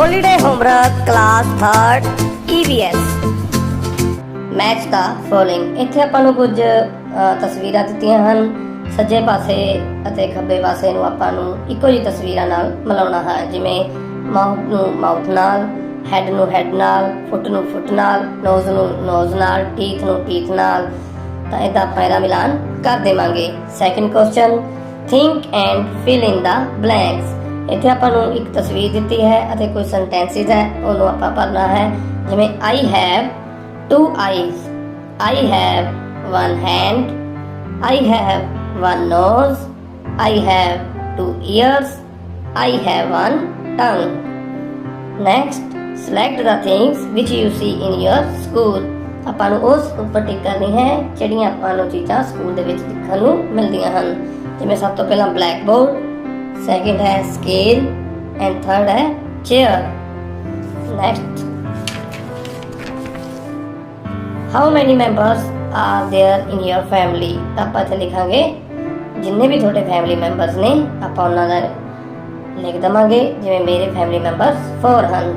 Holiday homework class 3rd EVS match the following ਇੱਥੇ ਆਪਾਂ ਨੂੰ ਕੁਝ ਤਸਵੀਰਾਂ ਦਿੱਤੀਆਂ ਹਨ। ਸੱਜੇ ਪਾਸੇ ਅਤੇ ਖੱਬੇ ਪਾਸੇ ਨੂੰ ਆਪਾਂ ਨੂੰ ਇੱਕੋ ਜਿਹੀ ਤਸਵੀਰਾਂ ਨਾਲ ਮਿਲਾਉਣਾ ਹੈ, ਜਿਵੇਂ ਮਾਊਥ ਨੂੰ ਮਾਊਥ ਨਾਲ, ਹੈਡ ਨੂੰ ਹੈਡ ਨਾਲ, ਫੁੱਟ ਨੂੰ ਫੁੱਟ ਨਾਲ, ਨੋਜ਼ ਨੂੰ ਨੋਜ਼ ਨਾਲ, ਟੀਥ ਨੂੰ ਟੀਥ ਨਾਲ। ਤਾਂ ਇਹਦਾ ਆਪਾਂ ਮਿਲਾਨ ਕਰ ਦੇਵਾਂਗੇ। Second question think and fill in the blanks ਇੱਥੇ ਆਪਾਂ ਨੂੰ ਇੱਕ ਤਸਵੀਰ ਦਿੱਤੀ ਹੈ ਅਤੇ ਕੋਈ ਸੈਂਟੈਂਸਿਸ ਹੈ ਉਹਨੂੰ ਆਪਾਂ ਪੜਨਾ ਹੈ ਜਿਵੇਂ I have two eyes I have one hand I have one nose I have two ears I have one tongue next select the things which you see in your school ਆਪਾਂ ਨੂੰ ਉਸ ਉੱਪਰ ਟਿਕ ਕਰਨੀ ਹੈ ਜਿਹੜੀਆਂ ਆਪਾਂ ਨੂੰ ਚੀਜ਼ਾਂ ਸਕੂਲ ਦੇ ਵਿੱਚ ਦੇਖਣ ਨੂੰ ਮਿਲਦੀਆਂ ਹਨ ਜਿਵੇਂ ਸਭ ਤੋਂ ਪਹਿਲਾਂ ਬਲੈਕ ਬੋਰਡ ਸੈਕਿੰਡ ਹੈ ਸਕੇਲ ਐਂਡ ਥਰਡ ਹੈ chair next how many members are there in your family ਤਾਂ ਆਪਾਂ ਇੱਥੇ ਲਿਖਾਂਗੇ ਜਿੰਨੇ ਵੀ ਤੁਹਾਡੇ ਫੈਮਿਲੀ ਮੈਂਬਰਸ ਨੇ ਆਪਾਂ ਉਹਨਾਂ ਦਾ ਲਿਖ ਦਵਾਂਗੇ ਜਿਵੇਂ ਮੇਰੇ ਫੈਮਿਲੀ ਮੈਂਬਰਸ 4 ਹਨ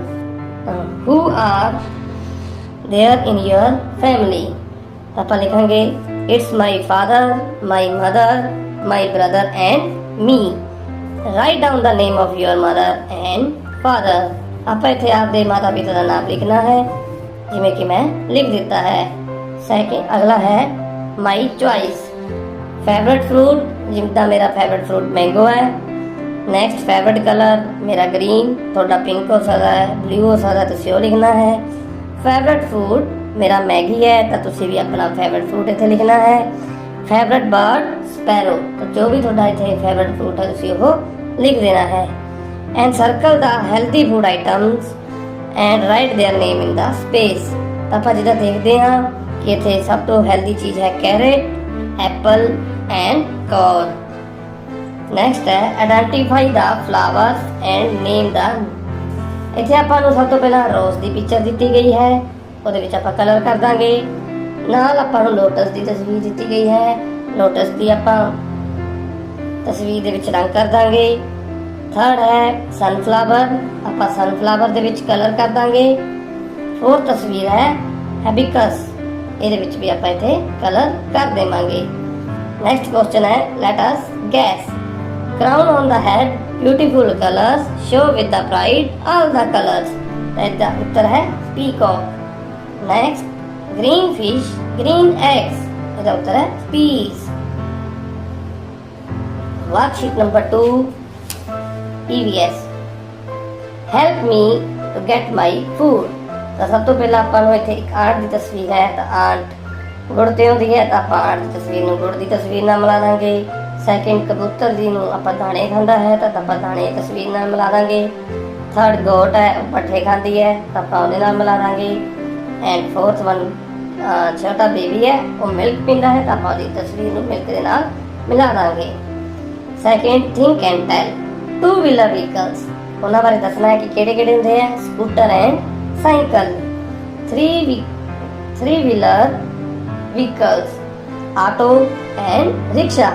who are there in your family ਤਾਂ ਆਪਾਂ ਲਿਖਾਂਗੇ it's my father my mother my brother and me write down the name of your mother and father ਆਪਾਂ ਇੱਥੇ ਆਪਦੇ ਮਾਤਾ ਪਿਤਾ ਦਾ ਨਾਮ ਲਿਖਣਾ ਹੈ। ਜਿਵੇਂ ਕਿ ਮੈਂ ਲਿਖ ਦਿੱਤਾ ਹੈ। ਸੈਕਿੰਡ ਅਗਲਾ ਹੈ ਮਾਈ ਚੁਆਇਸ ਫੇਵਰਿਟ ਫਰੂਟ ਜਿਵੇਂ ਮੇਰਾ ਫੇਵਰਿਟ ਫਰੂਟ ਮੈਂਗੋ ਹੈ। ਨੈਕਸਟ ਫੇਵਰਿਟ ਕਲਰ ਮੇਰਾ ਗ੍ਰੀਨ ਤੁਹਾਡਾ ਪਿੰਕ ਹੋ ਸਕਦਾ ਹੈ ਬਲੂ ਹੋ ਸਕਦਾ ਤੁਸੀਂ ਉਹ ਲਿਖਣਾ ਹੈ। ਫੇਵਰਿਟ ਫੂਡ ਮੇਰਾ ਮੈਗੀ ਹੈ, ਤਾਂ ਤੁਸੀਂ ਵੀ ਆਪਣਾ ਫੇਵਰਿਟ ਫਰੂਟ ਇੱਥੇ ਲਿਖਣਾ ਹੈ। ਫੇਵਰਿਟ ਬਰਡ ਸਪੈਰੋ ਤਾਂ ਜੋ ਵੀ ਤੁਹਾਡਾ ਇੱਥੇ ਫੇਵਰਿਟ ਫਰੂਟ ਹੈ ਤੁਸੀਂ ਉਹ ਲਿਖ ਦੇਣਾ ਹੈ and circle the healthy food items and write their name in the space ਤਾਂ ਆਪਾਂ ਜਿਹਦਾ ਦੇਖਦੇ ਹਾਂ ਕਿ ਇੱਥੇ ਸਭ ਤੋਂ ਹੈਲਦੀ ਚੀਜ਼ ਹੈ carrot apple and corn next ਹੈ identify the flowers and name the ਇੱਥੇ ਆਪਾਂ ਨੂੰ ਸਭ ਤੋਂ ਪਹਿਲਾਂ ਰੋਜ਼ ਦੀ ਪਿਕਚਰ ਦਿੱਤੀ ਗਈ ਹੈ ਉਹਦੇ ਵਿੱਚ ਆਪਾਂ ਕਲਰ ਕਰ ਦਾਂਗੇ ਨਾਲ ਆਪਾਂ ਨੂੰ ਲੋਟਸ ਦੀ ਤਸਵੀਰ ਦਿੱਤੀ ਗਈ ਹੈ। ਲੋਟਸ ਦੀ ਆਪਾਂ ਤਸਵੀਰ ਦੇ ਵਿੱਚ ਰੰਗ ਕਰ ਦਾਂਗੇ। ਥਰਡ ਹੈ ਸਨਫਲਾਵਰ ਆਪਾਂ ਸਨਫਲਾਵਰ ਦੇ ਵਿੱਚ ਕਲਰ ਕਰ ਦਾਂਗੇ। ਫੋਰਥ ਤਸਵੀਰ ਹੈ ਹੈਬਿਕਸ ਇਹਦੇ ਵਿੱਚ ਵੀ ਆਪਾਂ ਇੱਥੇ ਕਲਰ ਕਰ ਦੇਵਾਂਗੇ। ਨੈਕਸਟ ਕੁਐਸਚਨ ਹੈ let us guess crown on the head, beautiful colors, show with the pride all the colors ਇਹਦਾ ਉੱਤਰ ਹੈ peacock next green fish, green eggs. ਇਹਦਾ ਉੱਤਰ worksheet number 2 EVS help me to get my food. ਤਾਂ ਸਭ ਤੋਂ ਪਹਿਲਾਂ ਆਪਾਂ ਨੂੰ ਇੱਥੇ ਇੱਕ ਆਂਟ ਦੀ ਤਸਵੀਰ ਹੈ, ਤਾਂ ਆਂਟ ਗੁੜ ਤੇ ਹੁੰਦੀ ਹੈ, ਤਾਂ ਆਪਾਂ ਆਂਟ ਦੀ ਤਸਵੀਰ ਨੂੰ ਗੁੜ ਦੀ ਤਸਵੀਰ ਨਾਲ ਮਿਲਾ ਦਾਂਗੇ। ਸੈਕਿੰਡ ਕਬੂਤਰ ਜੀ ਨੂੰ ਆਪਾਂ ਦਾਣੇ ਖਾਂਦਾ ਹੈ, ਤਾਂ ਆਪਾਂ ਦਾਣੇ ਤਸਵੀਰ ਨਾਲ ਮਿਲਾ ਦਾਂਗੇ। ਥਰਡ ਗੋਟ ਹੈ, ਉਹ ਪੱਠੇ ਖਾਂਦੀ ਹੈ, ਤਾਂ ਆਪਾਂ ਉਹਦੇ ਨਾਲ ਮਿਲਾ ਦਾਂਗੇ। ਐਂਡ ਫੋਰਥ ਵਨ ਛੋਟਾ ਬੇਬੀ ਹੈ, ਉਹ ਮਿਲਕ ਪੀਂਦਾ ਹੈ, ਤਾਂ ਆਪਾਂ ਉਹਦੀ ਤਸਵੀਰ ਨੂੰ ਮਿਲਕ ਦੇ ਨਾਲ ਮਿਲਾ ਦਾਂਗੇ second think and tell two wheeler vehicles ਉਹਨਾਂ ਬਾਰੇ ਦੱਸਣਾ ਹੈ ਕਿ ਕਿਹੜੇ ਕਿਹੜੇ ਹੁੰਦੇ ਆ scooter and cycle 3 3 wheeler vehicles, auto and rickshaw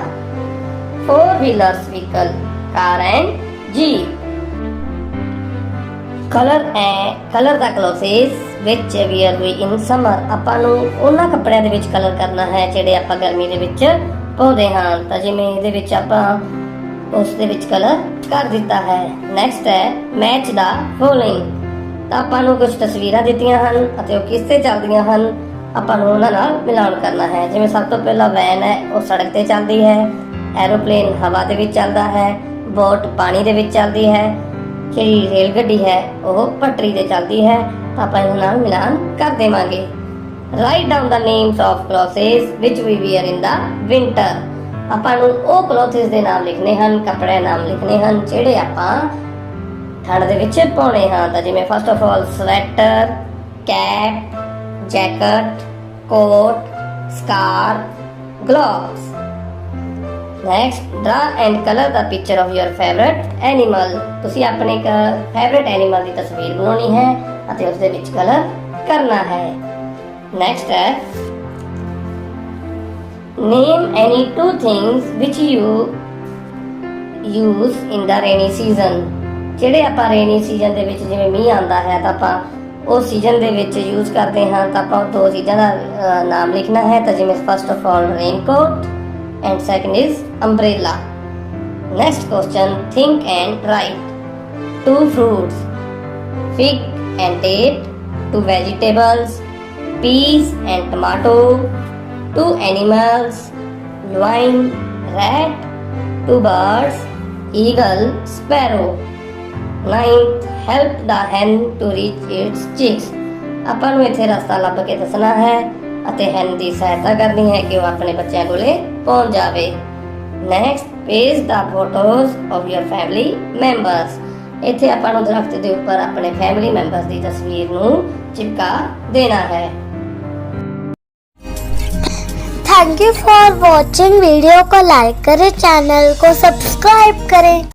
four wheelers vehicle, car and jeep colour ਐ, colour the clothes which wear we in summer ਆਪਾਂ ਨੂੰ ਉਹਨਾਂ ਕੱਪੜਿਆਂ ਦੇ ਵਿੱਚ ਕਲਰ ਕਰਨਾ ਹੈ ਜਿਹੜੇ ਆਪਾਂ ਗਰਮੀ ਦੇ ਵਿੱਚ ਪਾਉਂਦੇ ਹਾਂ। ਤਾਂ ਜਿਵੇਂ ਇਹਦੇ ਵਿੱਚ ਆਪਾਂ ਉਸ ਦੇ ਵਿੱਚ ਕਲਰ ਕਰ ਦਿੱਤਾ ਹੈ। ਨੈਕਸਟ ਹੈ ਮੈਚ ਦਾ ਫੋਲੋਇੰਗ ਤਾਂ ਆਪਾਂ ਨੂੰ ਕੁਝ ਤਸਵੀਰਾਂ ਦਿੱਤੀਆਂ ਹਨ ਅਤੇ ਉਹ ਕਿਸ ਤੇ ਚੱਲਦੀਆਂ ਹਨ ਆਪਾਂ ਨੂੰ ਉਹਨਾਂ ਨਾਲ ਮਿਲਾਨ ਕਰਨਾ ਹੈ। ਜਿਵੇਂ ਸਭ ਤੋਂ ਪਹਿਲਾਂ ਵੈਨ ਹੈ, ਉਹ ਸੜਕ ਤੇ ਚੱਲਦੀ ਹੈ। ਐਰੋਪਲੇਨ ਹਵਾ ਦੇ ਵਿੱਚ ਚੱਲਦਾ ਹੈ ਬੋਟ ਪਾਣੀ ਦੇ ਵਿੱਚ ਚੱਲਦੀ ਹੈ। ਜਿਹੜੀ ਰੇਲ ਗੱਡੀ ਹੈ, ਉਹ ਪਟਰੀ ਤੇ ਚੱਲਦੀ ਹੈ ਤਾਂ ਆਪਾਂ ਇਹਨਾਂ ਨਾਲ ਮਿਲਾਨ ਕਰ ਦੇਵਾਂਗੇ। Write down the names of clothes which we wear in the winter ਆਪਾਂ ਨੂੰ ਉਹ ਕਲੋਥਸ ਦੇ ਨਾਮ ਲਿਖਣੇ ਹਨ ਕੱਪੜੇ ਨਾਮ ਲਿਖਣੇ ਹਨ, ਜਿਹੜੇ ਆਪਾਂ ਠੰਡ ਦੇ ਵਿੱਚ ਪਾਉਣੇ ਹਾਂ। ਤਾਂ ਜਿਵੇਂ first of all sweater cap jacket coat scarf gloves next draw and colour the picture of your favourite animal ਤੁਸੀਂ ਆਪਣੇ ਇੱਕ ਫੇਵਰਿਟ ਐਨੀਮਲ ਦੀ ਤਸਵੀਰ ਬਣਾਉਣੀ ਹੈ ਅਤੇ ਉਸ ਦੇ ਵਿੱਚ ਕਲਰ ਕਰਨਾ ਹੈ। ਨੈਕਸਟ ਹੈ name any two things which you use in the rainy season ਜਿਹੜੇ ਆਪਾਂ ਰੇਨੀ ਸੀਜ਼ਨ ਦੇ ਵਿੱਚ ਜਿਵੇਂ ਮੀਂਹ ਆਉਂਦਾ ਹੈ, ਤਾਂ ਆਪਾਂ ਉਸ ਸੀਜ਼ਨ ਦੇ ਵਿੱਚ ਯੂਜ਼ ਕਰਦੇ ਹਾਂ। ਤਾਂ ਆਪਾਂ ਦੋ ਚੀਜ਼ਾਂ ਦਾ ਨਾਮ ਲਿਖਣਾ ਹੈ। ਤਾਂ ਜਿਵੇਂ first of all raincoat and second is umbrella next question think and write two fruits fig and date, two vegetables, peas and tomato, two animals, lion, rat, two birds, eagle, sparrow. Ninth, help the hen to reach its chicks. ਆਪਾਂ ਨੂੰ ਇੱਥੇ ਰਸਤਾ ਲੱਭ ਕੇ ਦੱਸਣਾ ਹੈ ਅਤੇ hen ਦੀ ਸਹਾਇਤਾ ਕਰਨੀ ਹੈ ਕਿ ਉਹ ਆਪਣੇ ਬੱਚਿਆਂ ਕੋਲੇ ਪਹੁੰਚ ਜਾਵੇ next page the photos of your family members ਇੱਥੇ ਆਪਾਂ ਨੂੰ ਦਰਖਤ ਦੇ ਉੱਪਰ ਆਪਣੇ ਫੈਮਿਲੀ ਮੈਂਬਰਸ ਦੀ ਤਸਵੀਰ ਨੂੰ ਚਿਪਕਾ ਦੇਣਾ ਹੈ thank you for watching video को लाइक करें चैनल को सब्सक्राइब करें